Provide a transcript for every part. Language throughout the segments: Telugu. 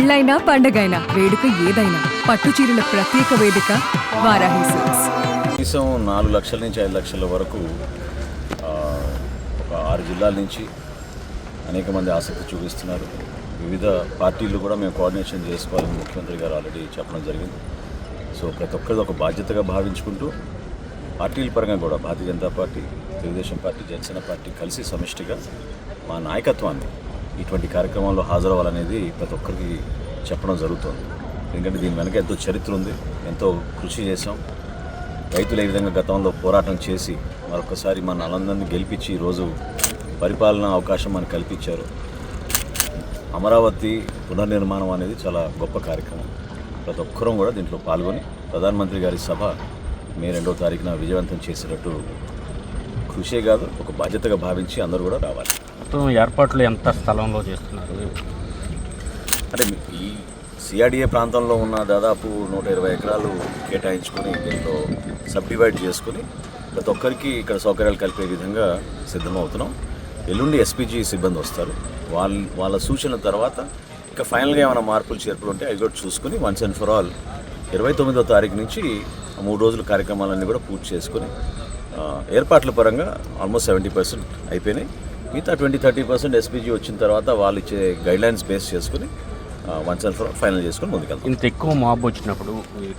పెళ్ళైనా పండగైనా వేడుక ఏదైనా పట్టు చీరల ప్రత్యేక వేదిక వారాహి సిల్క్స్. కనీసం నాలుగు లక్షల నుంచి ఐదు లక్షల వరకు ఒక ఆరు జిల్లాల నుంచి అనేక మంది ఆసక్తి చూపిస్తున్నారు. వివిధ పార్టీలు కూడా మేము కోఆర్డినేషన్ చేసుకోవాలని ముఖ్యమంత్రి గారు ఆల్రెడీ చెప్పడం జరిగింది. సో ప్రతి ఒక్కరిది ఒక బాధ్యతగా భావించుకుంటూ పార్టీల పరంగా కూడా Bharatiya Janata party Telugu Desam party Janasena party కలిసి సమిష్టిగా మా నాయకత్వాన్ని ఇటువంటి కార్యక్రమాల్లో హాజరవ్వాలనేది ప్రతి ఒక్కరికి చెప్పడం జరుగుతుంది. ఎందుకంటే దీని వెనక ఎంతో చరిత్ర ఉంది ఎంతో కృషి చేసాం రైతులు ఏ విధంగా గతంలో పోరాటం చేసి మరొకసారి మన నలందరినీ గెలిపించి ఈరోజు పరిపాలన అవకాశం మనకు కల్పించారు. అమరావతి పునర్నిర్మాణం అనేది చాలా గొప్ప కార్యక్రమం. ప్రతి ఒక్కరూ కూడా దీంట్లో పాల్గొని ప్రధానమంత్రి గారి సభ మే రెండవ తారీఖున విజయవంతం చేసినట్టు కృషే కాదు ఒక బాధ్యతగా భావించి అందరూ కూడా రావాలి. మొత్తం ఏర్పాట్లు ఎంత స్థలంలో చేస్తున్నారు? అంటే ఈ సిఆర్డిఏ ప్రాంతంలో ఉన్న దాదాపు నూట ఇరవై ఎకరాలు కేటాయించుకొని దీంట్లో సబ్ డివైడ్ చేసుకుని ప్రతి ఒక్కరికి ఇక్కడ సౌకర్యాలు కలిపే విధంగా సిద్ధమవుతున్నాం. ఎల్లుండి ఎస్పీజీ సిబ్బంది వస్తారు. వాళ్ళ వాళ్ళ సూచనల తర్వాత ఇంకా ఫైనల్గా ఏమైనా మార్పులు చేర్పులు ఉంటే అవి కూడా చూసుకుని వన్స్ అండ్ ఫర్ ఆల్ ఇరవై తొమ్మిదో తారీఖు నుంచి మూడు రోజుల కార్యక్రమాలన్నీ కూడా పూర్తి చేసుకుని ఏర్పాట్ల పరంగా ఆల్మోస్ట్ సెవెంటీ పర్సెంట్ అయిపోయినాయి. మిగతా ట్వంటీ థర్టీ పర్సెంట్ ఎస్పీజీ వచ్చిన తర్వాత వాళ్ళు ఇచ్చే గైడ్లైన్స్ బేస్ చేసుకుని వన్స్ అండ్ ఫర్ ఫైనల్ చేసుకుని ముందుకెళ్తాం. ఇంత ఎక్కువ మాబ్ వచ్చినప్పుడు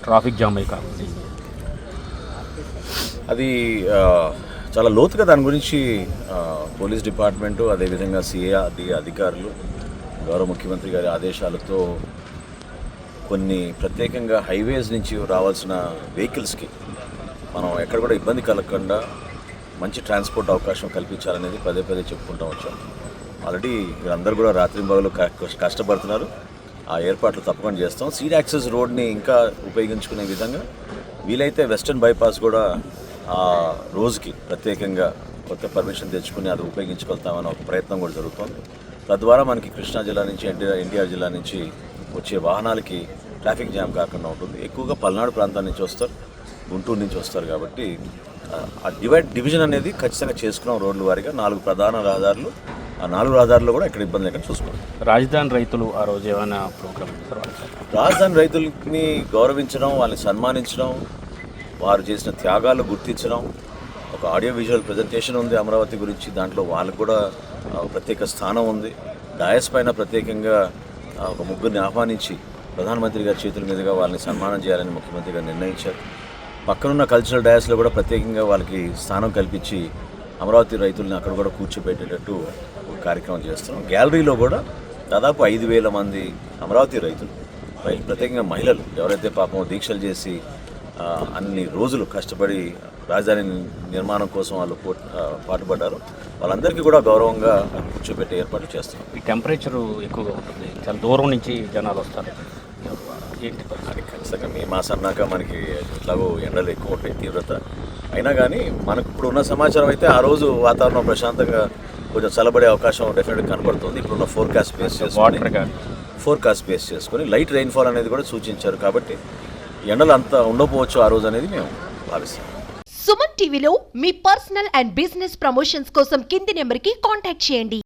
ట్రాఫిక్ జామ్ అయి కావాలి అది చాలా లోతుగా దాని గురించి పోలీస్ డిపార్ట్మెంటు అదేవిధంగా సిఏఆర్డి అధికారులు గౌరవ ముఖ్యమంత్రి గారి ఆదేశాలతో కొన్ని ప్రత్యేకంగా హైవేస్ నుంచి రావాల్సిన వెహికల్స్కి మనం ఎక్కడ కూడా ఇబ్బంది కలగకుండా మంచి ట్రాన్స్పోర్ట్ అవకాశం కల్పించాలనేది పదే పదే చెప్పుకుంటూ వచ్చాం. ఆల్రెడీ వీళ్ళందరూ కూడా రాత్రి పగలు కష్టపడుతున్నారు. ఆ ఏర్పాట్లు తప్పకుండా చేస్తాం. సీడ్ యాక్సెస్ రోడ్ని ఇంకా ఉపయోగించుకునే విధంగా వీలైతే వెస్టర్న్ బైపాస్ కూడా ఆ రోజుకి ప్రత్యేకంగా కొత్త పర్మిషన్ తెచ్చుకుని అది ఉపయోగించుకెళ్తామని ఒక ప్రయత్నం కూడా జరుగుతుంది. తద్వారా మనకి కృష్ణా జిల్లా నుంచి ఎన్టీఆర్ ఎన్టీఆర్ జిల్లా నుంచి వచ్చే వాహనాలకి ట్రాఫిక్ జామ్ కాకుండా ఉంటుంది. ఎక్కువగా పల్నాడు ప్రాంతం నుంచి వస్తారు. గుంటూరు నుంచి వస్తారు కాబట్టి ఆ, డివైడ్ డివిజన్ అనేది ఖచ్చితంగా చేసుకున్నాం రోడ్ల వారీగా. నాలుగు ప్రధాన రహదారులు ఆ నాలుగు రహదారులు కూడా ఎక్కడ ఇబ్బంది లేకుండా చూసుకోండి రాజధాని రైతులు ఆ రోజు ఏమైనా ప్రోగ్రామ్ రాజధాని రైతుల్ని గౌరవించడం వాళ్ళని సన్మానించడం వారు చేసిన త్యాగాలు గుర్తించడం ఒక ఆడియో విజువల్ ప్రజెంటేషన్ ఉంది అమరావతి గురించి. దాంట్లో వాళ్ళకు కూడా ప్రత్యేక స్థానం ఉంది. డయస్ పైన ప్రత్యేకంగా ఒక ముగ్గురిని ఆహ్వానించి ప్రధానమంత్రి గారి చేతుల మీదుగా వాళ్ళని సన్మానం చేయాలని ముఖ్యమంత్రి గారు నిర్ణయించారు. పక్కనున్న కల్చరల్ డయాస్లో కూడా ప్రత్యేకంగా వాళ్ళకి స్థానం కల్పించి అమరావతి రైతుల్ని అక్కడ కూడా కూర్చోబెట్టేటట్టు ఒక కార్యక్రమం చేస్తున్నాం. గ్యాలరీలో కూడా దాదాపు ఐదు వేల మంది అమరావతి రైతులు ప్రత్యేకంగా మహిళలు ఎవరైతే పాపం దీక్షలు చేసి అన్ని రోజులు కష్టపడి రాజధాని నిర్మాణం కోసం వాళ్ళు పో- పాటుపడ్డారు వాళ్ళందరికీ కూడా గౌరవంగా కూర్చోబెట్టే ఏర్పాట్లు చేస్తున్నాం. ఈ టెంపరేచర్ ఎక్కువగా ఉంటుంది. చాలా దూరం నుంచి జనాలు వస్తారు. ఏంటి? అది ఖచ్చితంగా మే మాసం అన్నాక మనకి ఎట్లాగో ఎండలు ఎక్కువ ఉంటాయి తీవ్రత. అయినా కానీ మనకు ఇప్పుడు ఉన్న సమాచారం అయితే ఆ రోజు వాతావరణం ప్రశాంతంగా కొంచెం చల్లబడే అవకాశం డెఫినెట్గా కనబడుతుంది. ఇప్పుడున్న ఫోర్కాస్ట్ బేస్ వాటర్ చేసుకొని కానీ ఫోర్కాస్ట్ బేస్ చేసుకొని లైట్ రెయిన్ఫాల్ అనేది కూడా సూచించారు కాబట్టి ఎండలు అంత ఉండకపోవచ్చు ఆ రోజు అనేది మేము భావిస్తాం సుమన్ టీవీలో మీ పర్సనల్ అండ్ బిజినెస్ ప్రమోషన్స్ కోసం కింది నెంబర్కి కాంటాక్ట్ చేయండి.